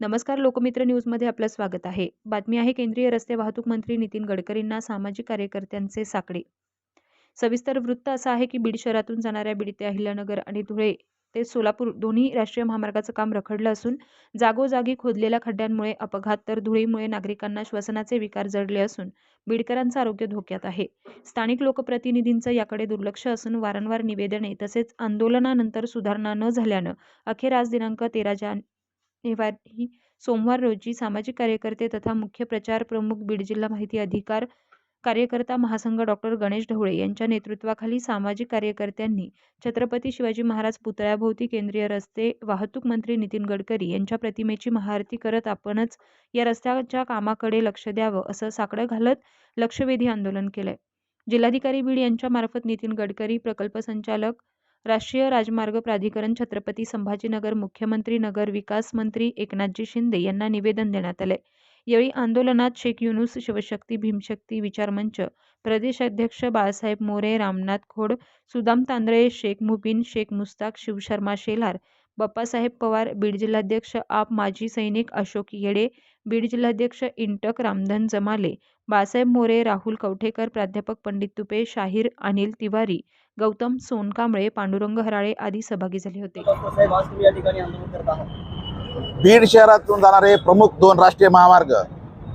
नमस्कार लोकमित्र न्यूजमध्ये आपलं स्वागत आहे. बातमी आहे केंद्रीय रस्ते वाहतूक मंत्री नितीन गडकरींना सामाजिक कार्यकर्त्यांचे साकडे. सविस्तर वृत्त असं आहे की बीड शहरातून जाणाऱ्या बीड ते अहिल्यानगर आणि धुळे ते सोलापूर दोन्ही राष्ट्रीय महामार्गाचं काम रखडलं असून जागोजागी खोदलेल्या खड्ड्यांमुळे अपघात तर धुळीमुळे नागरिकांना श्वसनाचे विकार जडले असून बीडकरांचं आरोग्य धोक्यात आहे. स्थानिक लोकप्रतिनिधींचं याकडे दुर्लक्ष असून वारंवार निवेदने तसेच आंदोलनानंतर सुधारणा न झाल्यानं अखेर आज दिनांक तेरा जानेवारी सोमवार रोजी सामाजिक कार्यकर्ते तथा मुख्य प्रचार प्रमुख बीड जिल्हा माहिती अधिकार कार्यकर्ता महासंघ डॉक्टर गणेश ढवळे यांच्या नेतृत्वाखाली सामाजिक कार्यकर्त्यांनी छत्रपती शिवाजी महाराज पुतळ्याभोवती केंद्रीय रस्ते वाहतूक मंत्री नितीन गडकरी यांच्या प्रतिमेची महाआरती करत आपणच या रस्त्याच्या कामाकडे लक्ष द्यावं असं साकडं घालत लक्षवेधी आंदोलन केलंय. जिल्हाधिकारी बीड यांच्या मार्फत नितीन गडकरी प्रकल्प संचालक राष्ट्रीय राजमार्ग प्राधिकरण छत्रपती संभाजीनगर मुख्यमंत्री नगर विकास मंत्री एकनाथजी शिंदे यांना निवेदन देण्यात आले. यावेळी आंदोलनात शेख युनुस शिवशक्ती भीमशक्ती विचारमंच प्रदेशाध्यक्ष बाळासाहेब मोरे रामनाथ खोड सुदाम तांदळे शेख मुबीन शेख मुस्ताक शिवशर्मा शेलार बाप्पासाहेब पवार बीड जिल्हाध्यक्ष आप माजी सैनिक अशोक येडे बीड जिल्हाध्यक्ष इंटक रामधन जमाले बाळासाहेब मोरे राहुल कवठेकर प्राध्यापक पंडित तुपे शाहीर अनिल तिवारी गौतम सोनकांबळे पांडुरंग हराळे आदी सहभागी झाले होते. बीड शहरातून जाणारे प्रमुख दोन राष्ट्रीय महामार्ग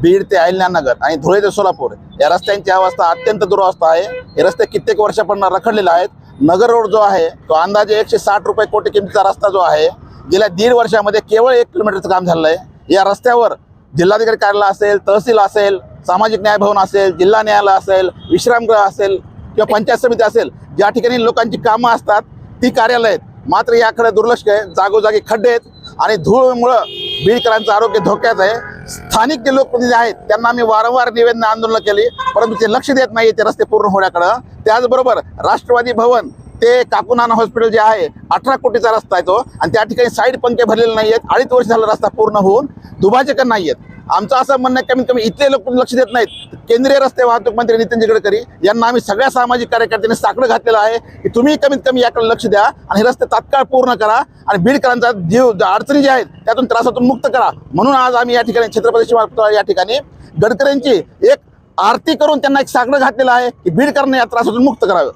बीड ते अहिल्यानगर आणि धुळे ते सोलापूर. या रस्त्यांची अवस्था अत्यंत दुरावस्था आहे. हे रस्ते कित्येक वर्षापासून रखडलेले आहेत. नगर रोड जो आहे तो अंदाजे एकशे साठ रुपये कोटी किमतीचा रस्ता जो आहे गेल्या दीड वर्षामध्ये केवळ एक किलोमीटरचं काम झालं आहे या रस्त्यावर जिल्हाधिकारी कार्यालय असेल तहसील असेल सामाजिक न्याय भवन असेल जिल्हा न्यायालय असेल विश्रामगृह असेल किंवा पंचायत समिती असेल ज्या ठिकाणी लोकांची कामं असतात ती कार्यालय आहेत. मात्र याकडे दुर्लक्ष आहे. जागोजागी खड्डे आहेत आणि धूळमुळं बीडकरांचं आरोग्य धोक्यात आहे. स्थानिक जे लोकप्रतिनिधी आहेत त्यांना आम्ही वारंवार निवेदन आंदोलन केली परंतु ते लक्ष देत नाही ते रस्ते पूर्ण होण्याकडं. त्याचबरोबर राष्ट्रवादी भवन ते काकुनाना हॉस्पिटल जे आहे अठरा कोटीचा रस्ता आहे तो आणि त्या ठिकाणी साईड पंखे भरलेले नाही आहेत अडीच वर्ष झाला रस्ता पूर्ण होऊन दुभाजकन नाही आहेत आमचं असं म्हणणं आहे कमीत कमी इथले लोक लक्ष देत नाहीत. केंद्रीय रस्ते वाहतूक मंत्री नितीन गडकरी यांना आम्ही सगळ्या सामाजिक कार्यकर्त्यांनी साकडं घातलेलं आहे की तुम्ही कमीत कमी याकडे लक्ष द्या आणि हे रस्ते तात्काळ पूर्ण करा आणि बीडकरांचा जीव अडचणी ज्या आहेत त्यातून त्रासातून मुक्त करा. म्हणून आज आम्ही या ठिकाणी छत्रपती शिवाजी या ठिकाणी गडकरींची एक आरती करून त्यांना एक साकडं घातलेलं आहे की बीडकरांना या त्रासातून मुक्त करावं.